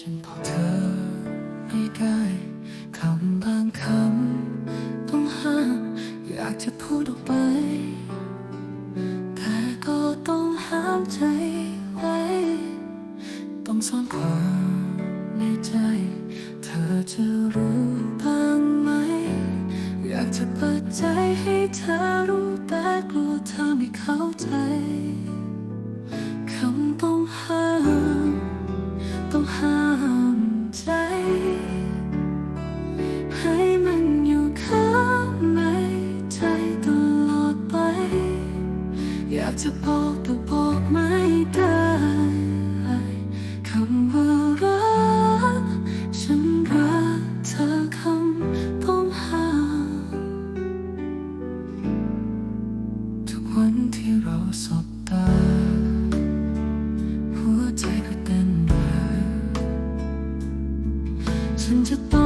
ฉันบอกเธอไม่ได้คำบางคำต้องห้ามอยากจะพูดออกไป แต่ก็ต้องห้ามใจไว้ ต้องซ่อนความในใจ เธอจะรู้บ้างไหม อยากจะเปิดใจให้เธอ จะบอกแต่บอกไม่ได้คำว่ารักฉันรักเธอคำต้องห้ามทุกวันที่เราสบตา หัวใจก็เต้นเร็วฉันจะต้อง